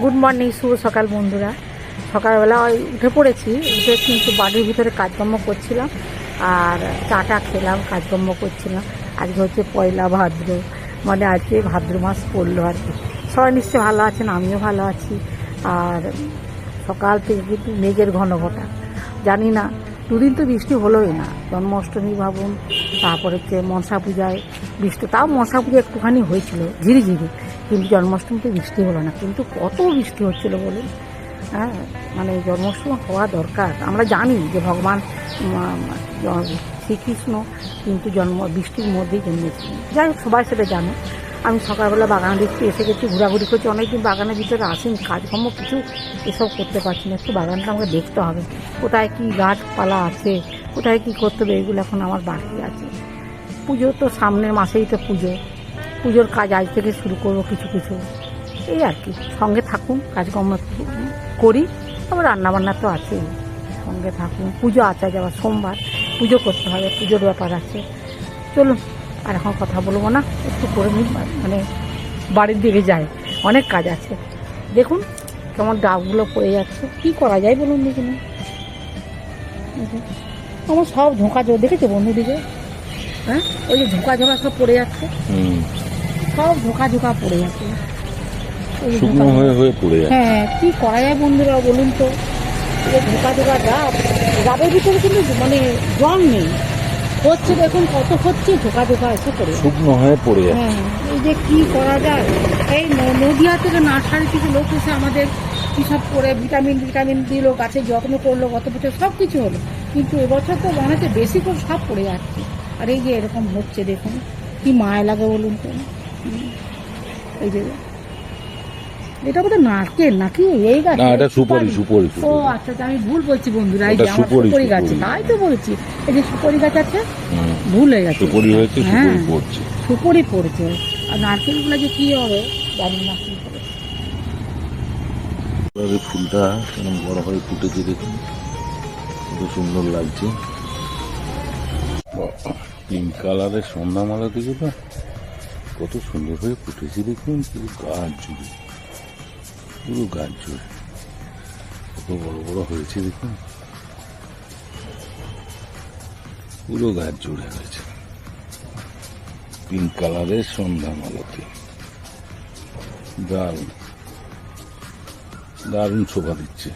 Good morning শুভ সকাল বন্ধুরা। সকালবেলা উঠে পড়েছি, উঠে কিন্তু বাড়ির ভিতরে কাজকর্ম করছিলাম, আর চাটা খেলাম, কাজকর্ম করছিলাম। আজকে হচ্ছে পয়লা ভাদ্র মানে আজকে ভাদ্র মাস পড়ল আর কি। সবাই নিশ্চয়ই ভালো আছেন, আমিও ভালো আছি। আর সকাল থেকে কিন্তু মেঘের ঘন ঘটা। জানি না, দুদিন তো বৃষ্টি হলোই না। জন্মাষ্টমী ভাবুন, তারপরে হচ্ছে মনসা পূজায় বৃষ্টি, তাও মনসা পূজা একটুখানি হয়েছিল ধীরে কিন্তু জন্মাষ্টমীতে বৃষ্টি হলো না। কিন্তু কত বৃষ্টি হচ্ছিল বলুন? হ্যাঁ মানে জন্মাষ্টমী হওয়া দরকার। আমরা জানি যে ভগবান শ্রীকৃষ্ণ কিন্তু জন্ম, বৃষ্টির মধ্যেই জন্মেছিলেন। যাই হোক, সবাই সেটা জানে। আমি সকালবেলা বাগান দেখতে এসে গেছি, ঘোরাঘুরি করছি। অনেকদিন বাগানের ভিতরে আসেন, কাজকর্ম কিছু এসব করতে পারছি না। একটু বাগানটা আমাকে দেখতে হবে। কোথায় কী গাছপালা আছে, কোথায় কী করতে হবে, এগুলো এখন আমার বাকি আছে। পুজো তো সামনের মাসেই তো পুজো। পুজোর কাজ আজ থেকে শুরু করব কিছু কিছু। এই আর কি, সঙ্গে থাকুন, কাজকর্ম করি, আবার রান্নাবান্না তো আছেই। সঙ্গে থাকুন, পুজো আছে আবার সোমবার, পুজো করতে হবে, পুজোর ব্যাপার আছে। চলুন, আর এখন কথা বলব না, একটু করে নিই মানে বাড়ির দিকে যাই, অনেক কাজ আছে। দেখুন কেমন ডাবগুলো পড়ে যাচ্ছে, কি করা যায় বলুন দেখুন আমার সব ঝোঁকা, দেখেছ বন্ধুদিকে? হ্যাঁ ওই যে ঝোঁকা ঝোঁকা সব পড়ে যাচ্ছে। সব ঝোঁকা ঝোঁকা পড়ে যাচ্ছে শুকনো হয়ে হয়ে পড়ে যায় হ্যাঁ কি করা যায় বন্ধুরা বলুন তো? এই ঝোঁকা ডাব ডাবের ভিতরে কিন্তু মানে জল নেই। হচ্ছে দেখুন কত হচ্ছে ঝোঁকা ঝোঁকা এসে পড়ে শুকনো হয়ে পড়ে যায় হ্যাঁ এই যে কি করা যায়? এই নদিয়া থেকে নার্সারি থেকে লোক এসে আমাদের কী সব করে ভিটামিন ভিটামিন দিল গাছের যত্ন করল গত বছর সব কিছু হলো। কিন্তু এবছর তো মনে হচ্ছে বেশি করে সব পড়ে যাচ্ছে। আর এই যে এরকম হচ্ছে দেখুন কি মায়া লাগে বলুন তো। এই যে এটা বোধহয় নারকেল নাকি এই গাছ? না এটা সুপারি সুপারি ও আচ্ছা আচ্ছা, আমি ভুল বলছি বন্ধুরা এই যে আমার সুপারি, গাছ তাই তো বলছি। এই যে সুপারি গাছ আছে ভুল হয়ে গেছে। সুপারি হয়েছে হ্যাঁ। সুপারি পড়ছে। সুপুরি পড়েছে। আর নারকেলগুলো যে কি হবে জানি না। কি হবে ফুলটা কেমন বড় হয়ে ফুটেছে দেখুন কত সুন্দর লাগছে। পিঙ্ক কালারের সন্ধ্যামালা থেকে না কত সুন্দর হয়ে ফুটেছে দেখুন, পুরো গাছ জুড়ে। পুরো গাছ জুড়ে। কত বড় বড় হয়েছে দেখুন। পুরো গাছ জুড়ে হয়েছে। পিঙ্ক কালারের সন্ধ্যামালাতে। দারুণ। দারুণ শোভা দিচ্ছে।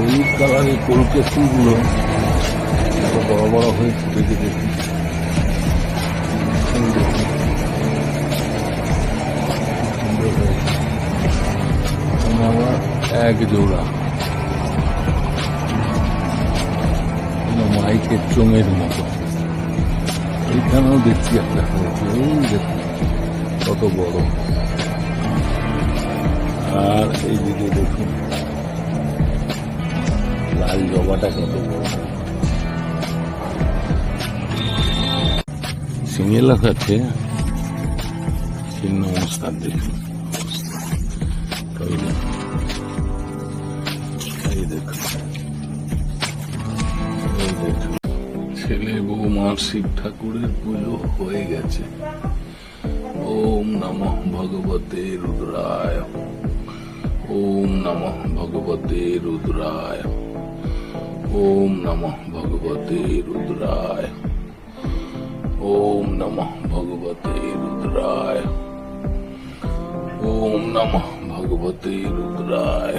হলুদ কালারের কলকে এত বড় বড় হয়ে এই হয়েছে। এখানে আবার এক জোড়া মাইকের চোঙের মতো। এইখানেও দেখছি একটা হয়েছে। এই কত বড়। আর এইদিকে দেখুন। বড় সিঙ্গেল আছে। চিহ্ন অবস্থান দেখুন ছেলে বৌমার শিব ঠাকুরের পুজো হয়ে গেছে। ওম নমঃ ভগবতে রুদ্রায়। ওম নমঃ ভগবতে রুদ্রায়। ओम नमः भगवते रुद्राय ओम नमः भगवते रुद्राय ओम नमः भगवते रुद्राय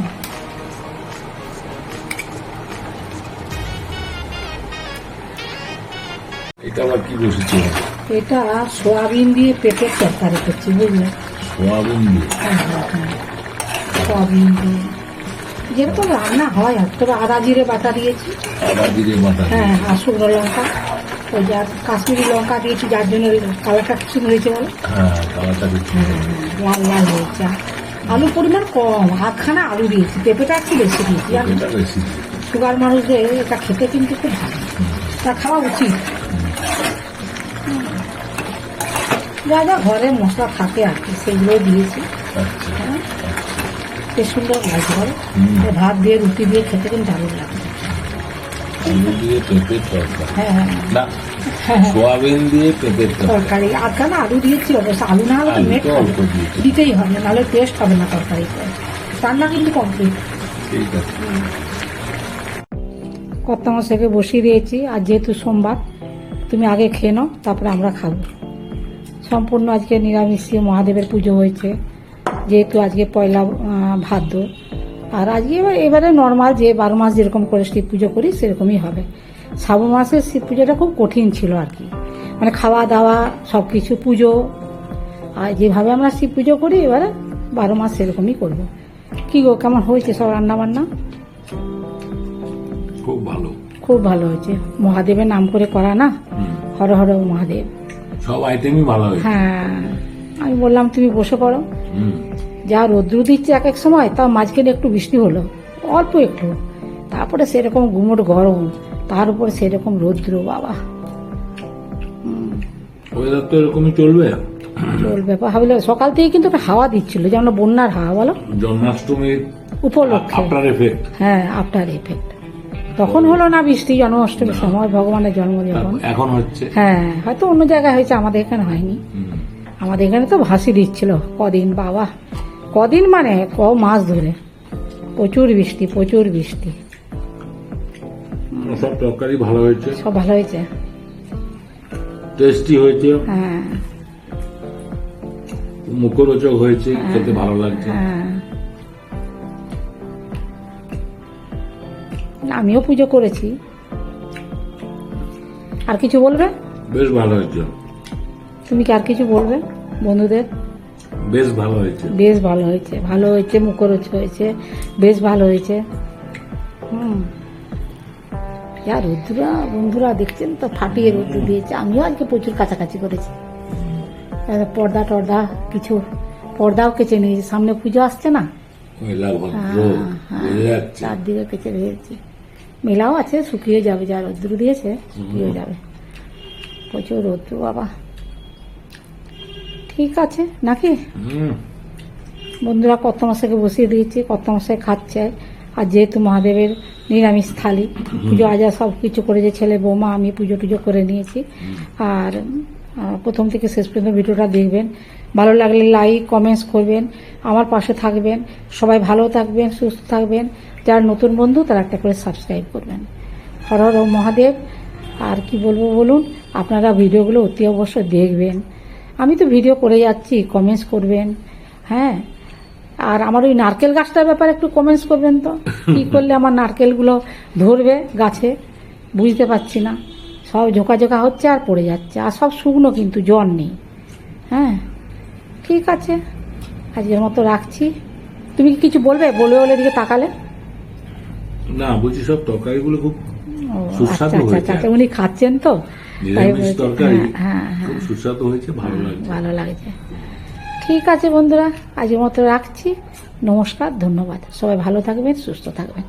এটা আবার কি বসেছে? এটা সোয়াবিন দিয়ে পেঁপের তরকারি করছি বুঝলে? সোয়াবিন দিয়ে? হ্যাঁ হ্যাঁ হ্যাঁ। সোয়াবিন দিয়ে। যেরকম রান্না হয় আর তবে আদা জিরে বাটা দিয়েছি। আদা জিরে বাটা হ্যাঁ আর শুকনো লঙ্কা। ওই যার কাশ্মীরি লঙ্কা দিয়েছি যার জন্য কালারটা ঠিক হয়েছে বলো? হ্যাঁ কালারটা লাল লাল হয়েছে। আলু পরিমাণ কম হাতখানা আলু দিয়েছি। পেঁপেটা একটু বেশি দিয়েছি। সুগার মানুষদের এটা খেতে কিন্তু খুব ভালো। তা খাওয়া উচিত। যা যা ঘরে মশলা থাকে আর কি সেগুলো দিয়েছি। হ্যাঁ? বেশ সুন্দর লাগছে ভাত দিয়ে রুটি দিয়ে খেতে কিন্তু দারুণ পেঁপের হ্যাঁ হ্যাঁ হ্যাঁ। সোয়াবিন দিয়ে পেঁপের তরকারি। তরকারি। আধখানা আলু দিয়েছি? অবশ্য আলু না হলে মেট। দিতেই হবে নাহলে টেস্ট হবে না তরকারিতে। রান্না কিন্তু কমপ্লিট কর্তা মশাইকে বসিয়ে দিয়েছি। আর যেহেতু সোমবার তুমি আগে খেয়ে নাও তারপরে আমরা খাব। সম্পূর্ণ আজকে নিরামিষ মহাদেবের পুজো হয়েছে যেহেতু আজকে পয়লা ভাদ্র। আর আজকে এবার এবারে নর্মাল যে বারো মাস যেরকম করে শিব পুজো করি সেরকমই হবে। শ্রাবণ মাসের শিব পুজোটা খুব কঠিন ছিল আর কি। মানে খাওয়া দাওয়া সব কিছু পুজো আর যেভাবে আমরা শিব পুজো করি এবারে বারো মাস সেরকমই করব। কি গো কেমন হয়েছে সব রান্না বান্না খুব ভালো। খুব ভালো হয়েছে। মহাদেবের নাম করে করা না? হর হর মহাদেব। সব আইটেমই ভালো হয়েছে। হ্যাঁ আমি বললাম তুমি বসে পড়ো। যা রৌদ্র দিচ্ছে এক এক সময় তাও মাঝখানে একটু বৃষ্টি হলো অল্প একটু। তারপরে সেরকম গুমোট গরম তার উপর সেরকম রৌদ্র বাবা। ওয়েদার তো এরকমই চলবে। চলবে ভাবলে সকাল থেকে কিন্তু একটা হাওয়া দিচ্ছিল যেমন বন্যার হাওয়া বলো? জন্মাষ্টমীর উপলক্ষে। আফটার এফেক্ট হ্যাঁ আফটার এফেক্ট তখন হলো না বৃষ্টি জন্মাষ্টমীর সময় ভগবানের জন্ম যখন এখন হচ্ছে। হ্যাঁ হয়তো অন্য জায়গায় হয়েছে আমাদের এখানে হয়নি। আমাদের এখানে তো ভাসি দিচ্ছিল কদিন বাবা। কদিন মানে ক মাস ধরে। প্রচুর বৃষ্টি প্রচুর বৃষ্টি। সব তরকারি ভালো হয়েছে। সব ভালো হয়েছে। টেস্টি হয়েছে। হ্যাঁ। মুখরোচক হয়েছে খেতে ভালো লাগছে। হ্যাঁ। আমিও পুজো করেছি। আর কিছু বলবে? বেশ ভালো হয়েছে। তুমি কি আর কিছু বলবে বন্ধুদের? বেশ ভালো হয়েছে। বেশ ভালো হয়েছে ভালো হয়েছে মুখরোচ হয়েছে বেশ ভালো হয়েছে। হুম। যা রোদ্দুরা বন্ধুরা দেখছেন তো ফাটিয়ে রোদ্দু দিয়েছে। আমিও আজকে প্রচুর কাছাকাছি করেছি। পর্দা টর্দা কিছু পর্দাও কেচে নিয়েছি। সামনে পুজো আসছে না? হ্যাঁ, হ্যাঁ। চারদিকে কেচে দিয়েছি মেলাও আছে শুকিয়ে যাবে যা রোদ্দুর দিয়েছে শুকিয়ে যাবে। প্রচুর রোদ্দুর বাবা। ঠিক আছে নাকি? হুম। বন্ধুরা কত মশাইকে বসিয়ে দিয়েছি কত মশাই খাচ্ছে আর যেহেতু মহাদেবের নিরামিষ থালি পুজো আজা সব কিছু করেছে ছেলে বৌমা আমি পুজো টুজো করে নিয়েছি। আর প্রথম থেকে শেষ পর্যন্ত ভিডিওটা দেখবেন। ভালো লাগলে লাইক কমেন্টস করবেন আমার পাশে থাকবেন সবাই ভালো থাকবেন সুস্থ থাকবেন। যারা নতুন বন্ধু তারা একটা করে সাবস্ক্রাইব করবেন। হর হর মহাদেব। আর কি বলব বলুন, আপনারা ভিডিওগুলো অতি অবশ্যই দেখবেন। আমি তো ভিডিও করে যাচ্ছি কমেন্টস করবেন। হ্যাঁ? আর আমার ওই নারকেল গাছটার ব্যাপারে একটু কমেন্টস করবেন তো? কি করলে আমার নারকেলগুলো ধরবে গাছে? বুঝতে পারছি না। সব ঝোঁকা ঝোঁকা হচ্ছে আর পড়ে যাচ্ছে। আর সব শুকনো কিন্তু, জ্বর নেই। হ্যাঁ? ঠিক আছে। আজকের মতো রাখছি। তুমি কি কিছু বলবে? বলবে বলে দিকে তাকালে? না বলছি সব তরকারিগুলো খুব ও সুস্বাদু আচ্ছা আচ্ছা হয়েছে। আচ্ছা আচ্ছা, উনি খাচ্ছেন তো? নিরামিষ তরকারি হ্যাঁ হ্যাঁ হ্যাঁ। খুব সুস্বাদু হয়েছে ভালো লাগছে। ভালো লাগছে। ঠিক আছে বন্ধুরা আজকের মতো রাখছি। নমস্কার ধন্যবাদ। সবাই ভালো থাকবেন সুস্থ থাকবেন।